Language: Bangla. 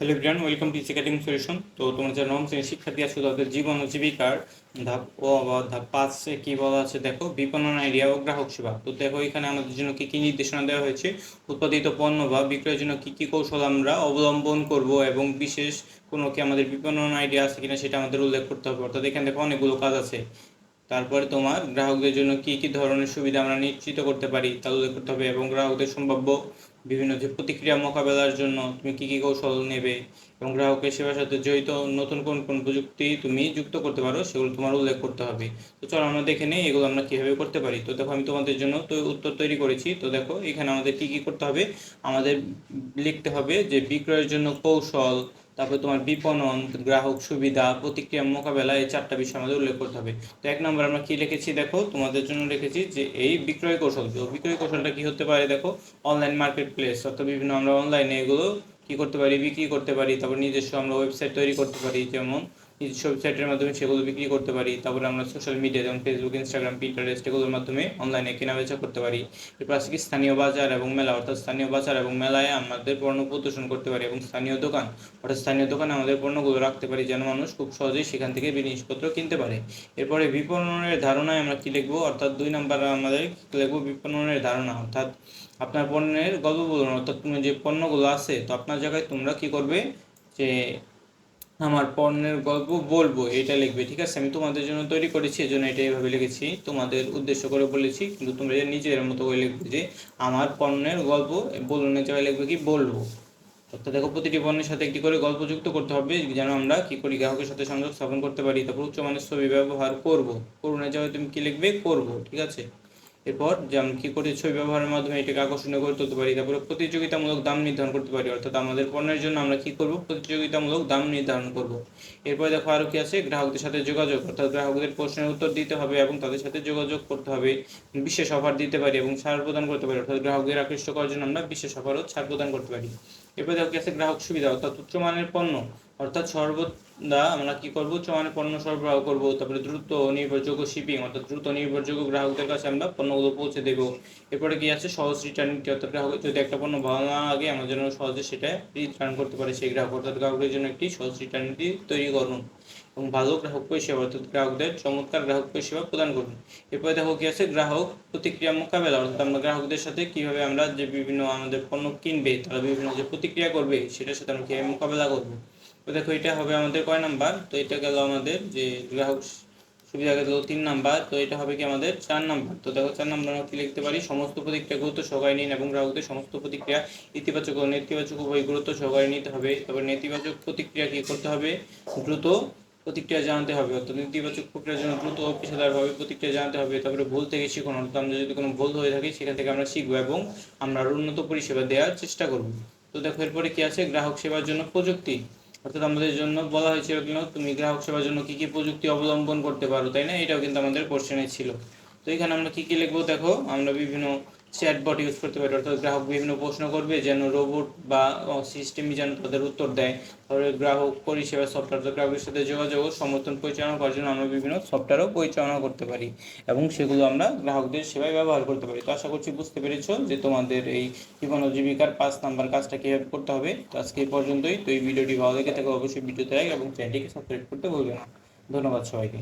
Hello Brian welcome to academic solution তো তোমরা যারা নবম শ্রেণির শিক্ষার্থী আছো, তাদের জীবন ও জীবিকার ধাপ ও ধাপ পাঁচে কি বলা আছে দেখো, বিপণন আইডিয়া ও গ্রাহক সেবা। তো দেখো এখানে আমাদের জন্য কি কি নির্দেশনা দেওয়া হয়েছে, উৎপাদিত পণ্য বা বিক্রয়ের জন্য কি কি কৌশল আমরা অবলম্বন করব এবং বিশেষ কোনো কি আমাদের বিপণন আইডিয়া আছে কিনা সেটা আমাদের উল্লেখ করতে হবে। অর্থাৎ এখানে দেখো অনেকগুলো কাজ আছে। তারপরে তোমার গ্রাহকদের জন্য কি কি ধরনের সুবিধা আমরা নিশ্চিত করতে পারি তা উল্লেখ করতে হবে এবং গ্রাহকদের সম্ভাব্য বিভিন্ন যে প্রতিক্রিয়া মোকাবেলার জন্য তুমি কি কি কৌশল নেবে এবং গ্রাহকের সেবার সাথে জড়িত নতুন কোন কোন প্রযুক্তি তুমি যুক্ত করতে পারো সেগুলো তোমার উল্লেখ করতে হবে। তো চলো আমরা দেখে নিই এগুলো আমরা কীভাবে করতে পারি। তো দেখো আমি তোমাদের জন্য তো উত্তর তৈরি করেছি। তো দেখো এখানে আমাদের কী কী করতে হবে? আমাদের লিখতে হবে যে বিক্রয়ের জন্য কৌশল, তারপরে তোমার বিপণন, গ্রাহক সুবিধা, প্রতিক্রিয়া মোকাবেলা এই চারটা বিষয় আমাদের উল্লেখ করতে হবে। তো এক নম্বর আমরা কি লিখেছি? দেখো তোমাদের জন্য লিখেছি যে এই বিক্রয় কৌশল। বিক্রয় কৌশলটা কি হতে পারে? দেখো অনলাইন মার্কেট প্লেস অর্থাৎ বিভিন্ন আমরা অনলাইনে এগুলো কি করতে পারি, বিক্রি করতে পারি, তারপর নিজস্ব আমরা ওয়েবসাইট তৈরি করতে পারি, যেমন নিজস্ব ওয়েবসাইটের মাধ্যমে সেগুলো বিক্রি করতে পারি। তারপরে আমরা সোশ্যাল মিডিয়া যেমন ফেসবুক ইনস্টাগ্রাম পিন্টারেস্ট এগুলোর মাধ্যমে অনলাইনে কেনাবেচা করতে পারি। আছে কি স্থানীয় বাজার এবং মেলা, অর্থাৎ স্থানীয় বাজার এবং মেলায় আমাদের পণ্য প্রদর্শন করতে পারি এবং স্থানীয় দোকান, অর্থাৎ স্থানীয় দোকানে আমাদের পণ্যগুলো রাখতে পারি যেন মানুষ খুব সহজেই সেখান থেকে জিনিসপত্র কিনতে পারে। এরপরে বিপণনের ধারণায় আমরা কি লিখব? অর্থাৎ দুই নম্বর আমাদের লিখব? বিপণনের ধারণা, অর্থাৎ আপনার পণ্যের গল্প বলুন। অর্থাৎ যে পণ্যগুলো আছে, তো আপনার জায়গায় তোমরা কি করবে? যে আমার পণ্যের গল্প বলব, এটা লিখবে, ঠিক আছে? আমি তোমাদের জন্য তৈরি করেছি এই জন্য এটা এইভাবে লিখেছি। তোমাদের উদ্দেশ্য করে বলেছি, কিন্তু তোমরা নিজের মতো করে লিখবে যে, আমার পণ্যের গল্প বলুন জায়গায় লিখবে কি বলব? অর্থাৎ দেখো, প্রতিটি পণ্যের সাথে একটি করে গল্প যুক্ত করতে হবে, যেন আমরা কি করি, গ্রাহকের সাথে সংযোগ স্থাপন করতে পারি, তারপর উচ্চমানের ছবি ব্যবহার করব। করুণের জায়গায় তুমি কি লিখবে? করব, ঠিক আছে? এরপর যেমন কি করে ছবি ব্যবহারের মাধ্যমে এটাকে আকর্ষণীয় করে তুলতে পারি, তারপরে প্রতিযোগিতামূলক দাম নির্ধারণ করতে পারি, অর্থাৎ আমাদের পণ্যের জন্য আমরা কি করব? প্রতিযোগিতামূলক দাম নির্ধারণ করব। এরপরে দেখো আরও কি আছে? গ্রাহকদের সাথে যোগাযোগ, অর্থাৎ গ্রাহকদের প্রশ্নের উত্তর দিতে হবে এবং তাদের সাথে যোগাযোগ করতে হবে, বিশেষ অফার দিতে পারি এবং ছাড় প্রদান করতে পারি, অর্থাৎ গ্রাহকদের আকৃষ্ট করার জন্য আমরা বিশেষ অফারও ছাড় প্রদান করতে পারি। এরপরে দেখো কি আছে? গ্রাহক সুবিধা, অর্থাৎ উচ্চমানের পণ্য অর্থাৎ সর্বদা আমরা কি করব? উচ্চমানের পণ্য সরবরাহ করব। তারপরে দ্রুত নির্ভরযোগ্য শিপিং অর্থাৎ দ্রুত নির্ভরযোগ্য গ্রাহকদের কাছে আমরা পণ্যগুলো পৌঁছে দেবো। এরপরে কি আছে? সহজ রিটার্ন নীতি অর্থাৎ গ্রাহক যদি একটা পণ্য না লাগে আমরা যেন সহজে সেটা রিটার্ন করতে পারে, সেই গ্রাহক, অর্থাৎ গ্রাহকের জন্য একটি সহজ রিটার্ন নীতি তৈরি করুন এবং ভালো গ্রাহক পরিষেবা, অর্থাৎ গ্রাহকদের চমৎকার গ্রাহক পরিষেবা প্রদান করুন। এরপরে দেখো কি আছে? গ্রাহক প্রতিক্রিয়া মোকাবেলা, অর্থাৎ আমরা গ্রাহকদের সাথে কীভাবে আমরা যে বিভিন্ন আমাদের পণ্য কিনবে, তারা বিভিন্ন যে প্রতিক্রিয়া করবে, সেটার সাথে আমরা কীভাবে মোকাবেলা করব? তো দেখো, এটা হবে আমাদের কয় নাম্বার? তো এটা গেল আমাদের যে গ্রাহক সুবিধা গেল তিন নাম্বার, তো এটা হবে কি আমাদের চার নাম্বার? তো দেখো, চার নাম্বার আমরা কি লিখতে পারি? সমস্ত প্রতিক্রিয়া গুরুত্ব সহকারে নিন এবং গ্রাহকদের সমস্ত প্রতিক্রিয়া ইতিবাচক ও নেতিবাচক উভয় গুরুত্ব সহকারে নিতে হবে। তারপর নেতিবাচক প্রতিক্রিয়া কি করতে হবে? দ্রুত প্রতিক্রিয়া জানাতে হবে, অর্থাৎ নেতিবাচক প্রক্রিয়ার জন্য দ্রুত ও পেশাদারভাবে প্রতিক্রিয়া জানাতে হবে। তারপরে ভুল থেকে শিখুন, অর্থাৎ আমরা যদি কোনো ভুল হয়ে থাকে, সেখান থেকে আমরা শিখব এবং আমরা আরও উন্নত পরিষেবা দেওয়ার চেষ্টা করব। তো দেখো, এরপরে কি আছে? গ্রাহক সেবার জন্য প্রযুক্তি। অর্থাৎ আমাদের জন্য বলা হয়েছিল কিনা, তুমি গ্রাহক সেবার জন্য কি কি প্রযুক্তি অবলম্বন করতে পারো, তাই না? এটাও কিন্তু আমাদের কোশ্চেনে ছিল। তো এখানে আমরা কি কি লিখব দেখো? আমরা বিভিন্ন চ্যাটবট ইউজ করতে পারি, অর্থাৎ গ্রাহক বিভিন্ন প্রশ্ন করবে যেন রোবট বা সিস্টেমই যেন তাদের উত্তর দেয়। তারপরে গ্রাহক পরিষেবা সফটওয়্যার গ্রাহকের সাথে যোগাযোগ ও সমর্থন পরিচালনা করার জন্য আমরা বিভিন্ন সফটওয়্যারও পরিচালনা করতে পারি এবং সেগুলো আমরা গ্রাহকদের সেবায় ব্যবহার করতে পারি। তো আশা করছি বুঝতে পেরেছ যে তোমাদের এই জীবন জীবিকার পাঁচ নাম্বার কাজটা কীভাবে করতে হবে। তো আজকে এই পর্যন্তই। তো এই ভিডিওটি ভালো লেগে থাকে অবশ্যই ভিডিওতে লাইক এবং চ্যানেলটিকে সাবস্ক্রাইব করতে ভুলবে না। ধন্যবাদ সবাইকে।